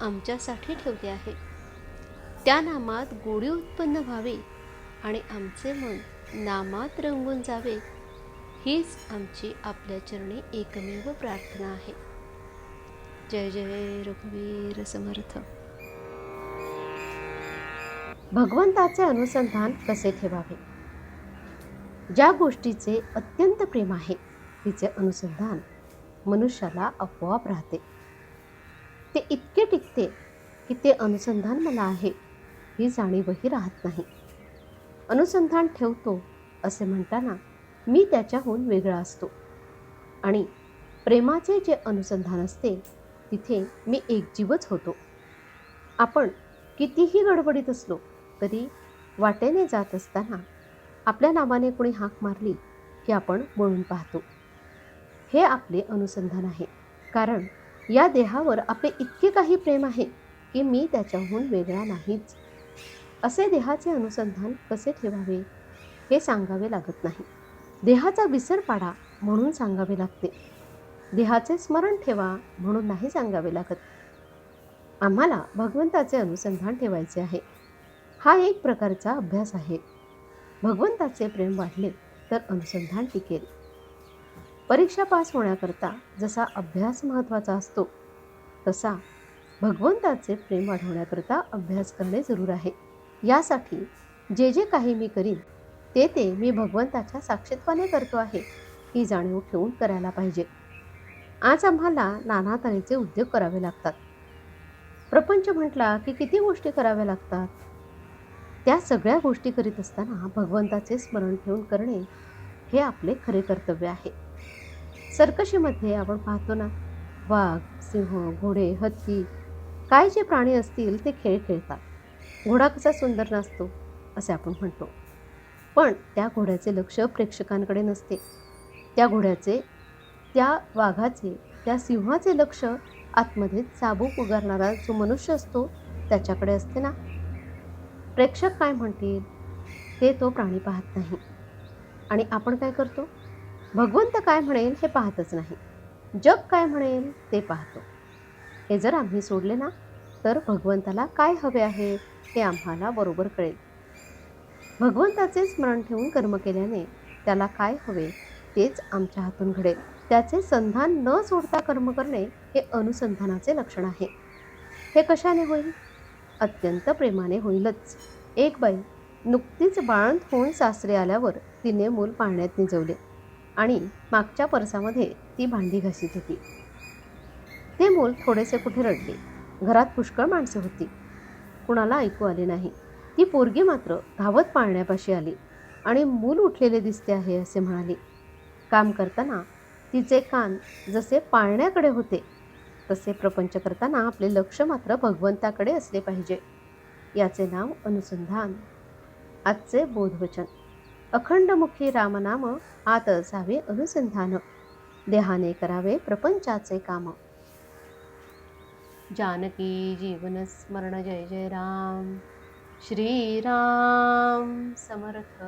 आमच्यासाठी ठेवले आहे. त्या नामात गोडी उत्पन्न व्हावी आणि आमचे मन नामात रंगून जावे हीच आमची आपल्या चरणी एकमेव प्रार्थना आहे. जय जय रघुवीर समर्थ. भगवंताचे अनुसंधान कसे ठेवावे? ज्या गोष्टीचे अत्यंत प्रेम आहे तिचे अनुसंधान मनुष्याला आपोआप राहते. ते इतके टिकते की ते अनुसंधान मला आहे. ही जाणीवही राहत नाही. अनुसंधान ठेवतो असे म्हणताना मी त्याच्याहून वेगळा असतो. आणि प्रेमाचे जे अनुसंधान असते तिथे मी एकजीवच होतो. आपण कितीही गडबडीत असलो तरी वाटेने जात असताना आपल्या नावाने कोणी हाक मारली की आपण वळून पाहतो. हे आपले अनुसंधान आहे. कारण या देहावर आपले इतके काही प्रेम आहे की मी त्याच्याहून वेगळा नाहीच. असे देहाचे अनुसंधान कसे ठेवावे हे सांगावे लागत नाही. देहाचा विसर पाडा म्हणून सांगावे लागते. देहाचे स्मरण ठेवा म्हणून नाही सांगावे लागत. आम्हाला भगवंताचे अनुसंधान ठेवायचे आहे. हा एक प्रकारचा अभ्यास आहे. भगवंताचे प्रेम वाढले तर अनुसंधान टिकेल. परीक्षा पास होण्याकरता जसा अभ्यास महत्त्वाचा असतो तसा भगवंताचे प्रेम वाढवण्याकरता अभ्यास करणे जरूर आहे. यासाठी जे जे काही मी करीन ते ते मी भगवंताच्या साक्षित्वाने करतो आहे ही जाणीव ठेवून करायला पाहिजे. आज आम्हाला नाना तऱ्हेचे उद्योग करावे लागतात. प्रपंच म्हटला की किती गोष्टी कराव्या लागतात? त्या सगळ्या गोष्टी करीत असताना भगवंताचे स्मरण ठेवून करणे हे आपले खरे कर्तव्य आहे. सर्कशीमध्ये आपण पाहतो ना वाघ सिंह घोडे हत्ती काय जे प्राणी असतील ते खेळ खेळतात. घोडा कसा सुंदर नाचतो असे आपण म्हणतो. पण त्या घोड्याचे लक्ष प्रेक्षकांकडे नसते. त्या घोड्याचे त्या वाघाचे त्या सिंहाचे लक्ष आतमध्ये चाबूक उगारणारा जो मनुष्य असतो त्याच्याकडे असते ना. प्रेक्षक काय म्हणतील ते तो प्राणी पाहत नाही. आणि आपण काय करतो? भगवंत काय म्हणेल हे पाहतच नाही. जग काय म्हणेल ते पाहतो. हे जर आम्ही सोडले ना तर भगवंताला काय हवे आहे हे आम्हाला बरोबर कळेल. भगवंताचे स्मरण ठेवून कर्म केल्याने त्याला काय हवे तेच आमच्या हातून घडेल. त्याचे संधान न सोडता कर्म करणे हे अनुसंधानाचे लक्षण आहे. हे कशाने होईल? अत्यंत प्रेमाने होईलच. एक बाई नुकतीच बाळंत होऊन सासरे आल्यावर तिने मूल पाळण्यात निजवले. आणि मागच्या परसामध्ये ती भांडी घासीत होती. ते मूल थोडेसे कुठे रडले. घरात पुष्कळ माणसे होती. कुणाला ऐकू आले नाही. ती पोरगी मात्र धावत पाळण्यापाशी आली आणि मूल उठलेले दिसते आहे असे म्हणाली. काम करताना तिचे कान जसे पाळण्याकडे होते तसे प्रपंच करताना आपले लक्ष मात्र भगवंताकडे असले पाहिजे. याचे नाव अनुसंधान. आजचे बोधवचन. अखंडमुखी रामनाम आत असावे अनुसंधान. देहाने करावे प्रपंचाचे काम. जानकी जीवन स्मरण जय जय राम. श्रीराम समर्थ.